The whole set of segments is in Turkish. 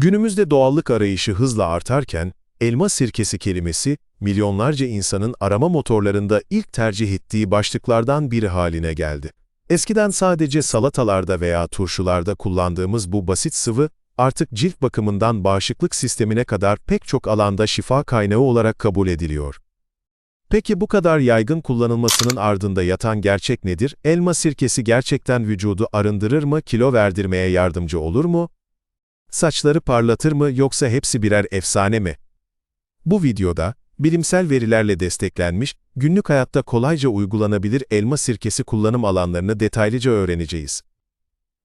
Günümüzde doğallık arayışı hızla artarken, elma sirkesi kelimesi, milyonlarca insanın arama motorlarında ilk tercih ettiği başlıklardan biri haline geldi. Eskiden sadece salatalarda veya turşularda kullandığımız bu basit sıvı, artık cilt bakımından bağışıklık sistemine kadar pek çok alanda şifa kaynağı olarak kabul ediliyor. Peki bu kadar yaygın kullanılmasının ardında yatan gerçek nedir? Elma sirkesi gerçekten vücudu arındırır mı, kilo verdirmeye yardımcı olur mu? Saçları parlatır mı yoksa hepsi birer efsane mi? Bu videoda, bilimsel verilerle desteklenmiş, günlük hayatta kolayca uygulanabilir elma sirkesi kullanım alanlarını detaylıca öğreneceğiz.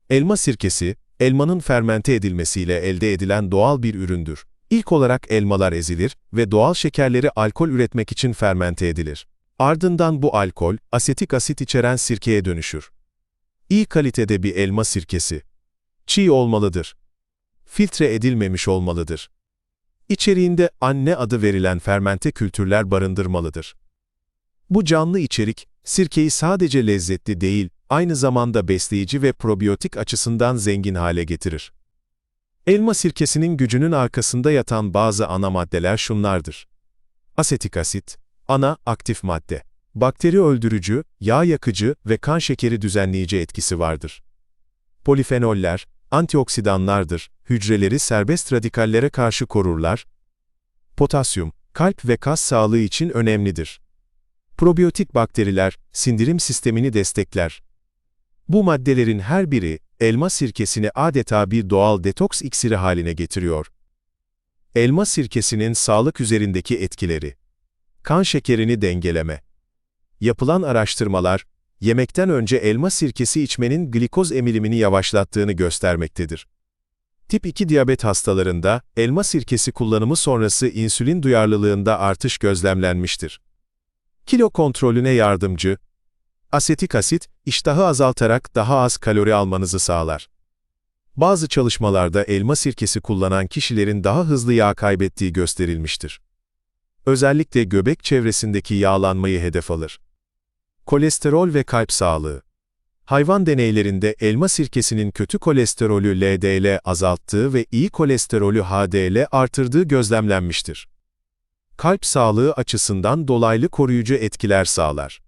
Elma sirkesi, elmanın fermente edilmesiyle elde edilen doğal bir üründür. İlk olarak elmalar ezilir ve doğal şekerleri alkol üretmek için fermente edilir. Ardından bu alkol, asetik asit içeren sirkeye dönüşür. İyi kalitede bir elma sirkesi. Çiğ olmalıdır. Filtre edilmemiş olmalıdır. İçeriğinde anne adı verilen fermente kültürler barındırmalıdır. Bu canlı içerik, sirkeyi sadece lezzetli değil, aynı zamanda besleyici ve probiyotik açısından zengin hale getirir. Elma sirkesinin gücünün arkasında yatan bazı ana maddeler şunlardır. Asetik asit, ana aktif madde. Bakteri öldürücü, yağ yakıcı ve kan şekeri düzenleyici etkisi vardır. Polifenoller, antioksidanlardır, hücreleri serbest radikallere karşı korurlar. Potasyum, kalp ve kas sağlığı için önemlidir. Probiyotik bakteriler, sindirim sistemini destekler. Bu maddelerin her biri, elma sirkesini adeta bir doğal detoks iksiri haline getiriyor. Elma sirkesinin sağlık üzerindeki etkileri. Kan şekerini dengeleme. Yapılan araştırmalar, yemekten önce elma sirkesi içmenin glikoz emilimini yavaşlattığını göstermektedir. Tip 2 diyabet hastalarında, elma sirkesi kullanımı sonrası insülin duyarlılığında artış gözlemlenmiştir. Kilo kontrolüne yardımcı, asetik asit, iştahı azaltarak daha az kalori almanızı sağlar. Bazı çalışmalarda elma sirkesi kullanan kişilerin daha hızlı yağ kaybettiği gösterilmiştir. Özellikle göbek çevresindeki yağlanmayı hedef alır. Kolesterol ve kalp sağlığı Hayvan deneylerinde elma sirkesinin kötü kolesterolü LDL azalttığı ve iyi kolesterolü HDL artırdığı gözlemlenmiştir. Kalp sağlığı açısından dolaylı koruyucu etkiler sağlar.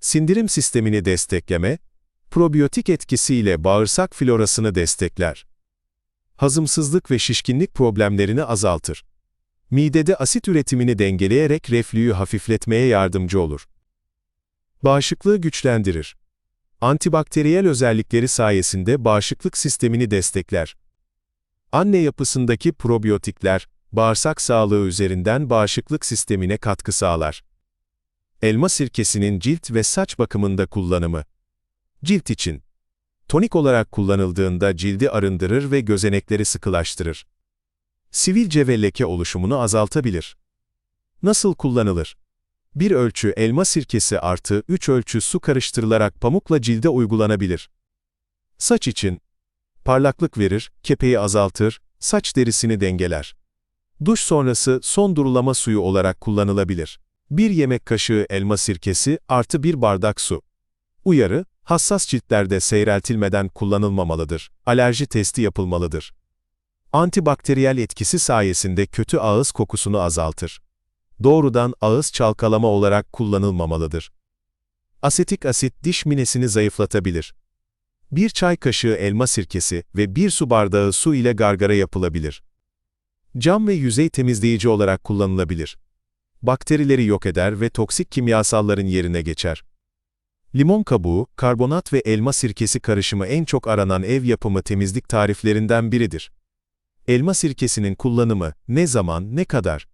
Sindirim sistemini destekleme, probiyotik etkisiyle bağırsak florasını destekler. Hazımsızlık ve şişkinlik problemlerini azaltır. Midede asit üretimini dengeleyerek reflüyü hafifletmeye yardımcı olur. Bağışıklığı güçlendirir. Antibakteriyel özellikleri sayesinde bağışıklık sistemini destekler. Anne yapısındaki probiyotikler, bağırsak sağlığı üzerinden bağışıklık sistemine katkı sağlar. Elma sirkesinin cilt ve saç bakımında kullanımı. Cilt için. Tonik olarak kullanıldığında cildi arındırır ve gözenekleri sıkılaştırır. Sivilce ve leke oluşumunu azaltabilir. Nasıl kullanılır? Bir ölçü elma sirkesi artı 3 ölçü su karıştırılarak pamukla cilde uygulanabilir. Saç için. Parlaklık verir, kepeği azaltır, saç derisini dengeler. Duş sonrası son durulama suyu olarak kullanılabilir. 1 yemek kaşığı elma sirkesi artı 1 bardak su. Uyarı, hassas ciltlerde seyreltilmeden kullanılmamalıdır. Alerji testi yapılmalıdır. Antibakteriyel etkisi sayesinde kötü ağız kokusunu azaltır. Doğrudan ağız çalkalama olarak kullanılmamalıdır. Asetik asit diş minesini zayıflatabilir. Bir çay kaşığı elma sirkesi ve bir su bardağı su ile gargara yapılabilir. Cam ve yüzey temizleyici olarak kullanılabilir bakterileri yok eder ve toksik kimyasalların yerine geçer. Limon kabuğu, karbonat ve elma sirkesi karışımı en çok aranan ev yapımı temizlik tariflerinden biridir. Elma sirkesinin kullanımı, ne zaman, ne kadar?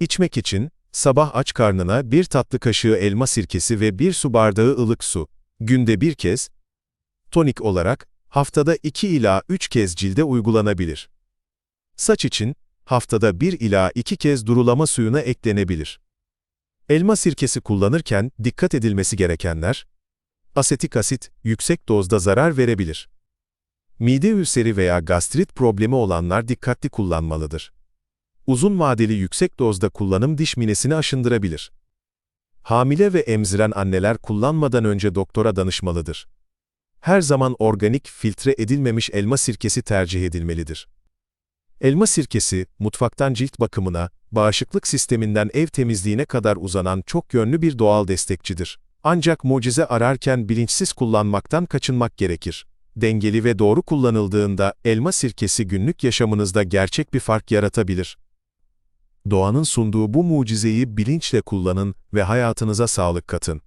İçmek için, sabah aç karnına bir tatlı kaşığı elma sirkesi ve bir su bardağı ılık su, günde bir kez, tonik olarak, haftada 2 ila 3 kez cilde uygulanabilir. Saç için, haftada 1 ila 2 kez durulama suyuna eklenebilir. Elma sirkesi kullanırken dikkat edilmesi gerekenler, asetik asit yüksek dozda zarar verebilir. Mide ülseri veya gastrit problemi olanlar dikkatli kullanmalıdır. Uzun vadeli yüksek dozda kullanım diş minesini aşındırabilir. Hamile ve emziren anneler kullanmadan önce doktora danışmalıdır. Her zaman organik, filtre edilmemiş elma sirkesi tercih edilmelidir. Elma sirkesi, mutfaktan cilt bakımına, bağışıklık sisteminden ev temizliğine kadar uzanan çok yönlü bir doğal destekçidir. Ancak mucize ararken bilinçsiz kullanmaktan kaçınmak gerekir. Dengeli ve doğru kullanıldığında elma sirkesi günlük yaşamınızda gerçek bir fark yaratabilir. Doğanın sunduğu bu mucizeyi bilinçle kullanın ve hayatınıza sağlık katın.